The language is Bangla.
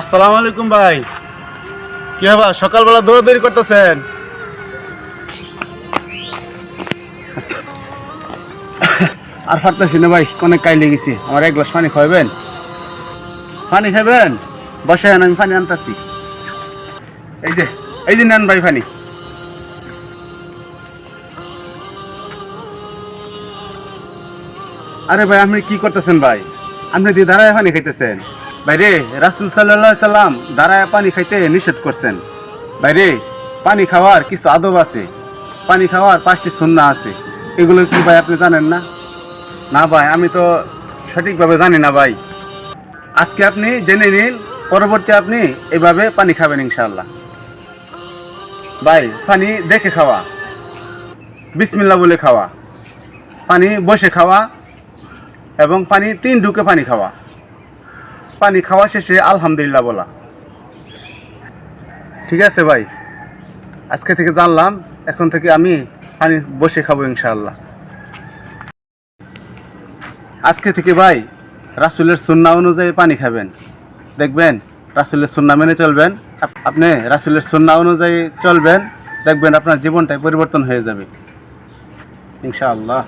আসসালামু আলাইকুম ভাই। কি হবে সকালবেলা দৌড়াদৌড়ি করতেছেন? আর পারতেছি না ভাই, অনেক কাই লেগেছি আমার এক গ্লাস পানি খাওয়াবেন? পানি খাবেন? বসেন, আমি পানি আনতেছি। এই যে এই যে নেন ভাই পানি। আরে ভাই, আপনি কি করতেছেন ভাই? আপনি দিয়ে দাঁড়ায় পানি খাইতেছেন। ভাইরে রাসুল সাল্লাহ সাল্লাম দাঁড়ায় পানি খাইতে নিষেধ করছেন। ভাইরে পানি খাওয়ার কিছু আদব আছে। পানি খাওয়ার পাঁচটি সুন্না আছে। এগুলো কি ভাই আপনি জানেন না? না ভাই, আমি তো সঠিকভাবে জানি না ভাই। আজকে আপনি জেনে নিন, পরবর্তী আপনি এভাবে পানি খাবেন ইনশাল্লাহ ভাই, পানি দেখে খাওয়া। বিসমিল্লা বলে খাওয়া। পানি বসে খাওয়া। এবং পানি, তিন ঢুকে পানি খাওয়া। পানি খাওয়া শেষে আলহামদুলিল্লাহ বলা। ঠিক আছে ভাই, আজকে থেকে জানলাম, এখন থেকে আমি পানি বসে খাব ইনশাআল্লাহ। আজকে থেকে ভাই, রাসুলের সুন্না অনুযায়ী পানি খাবেন। দেখবেন, রাসুলের সুন্না মেনে চলবেন। আপনি রাসুলের সুন্না অনুযায়ী চলবেন, দেখবেন আপনার জীবনটাই পরিবর্তন হয়ে যাবে। ইনশাআল্লাহ।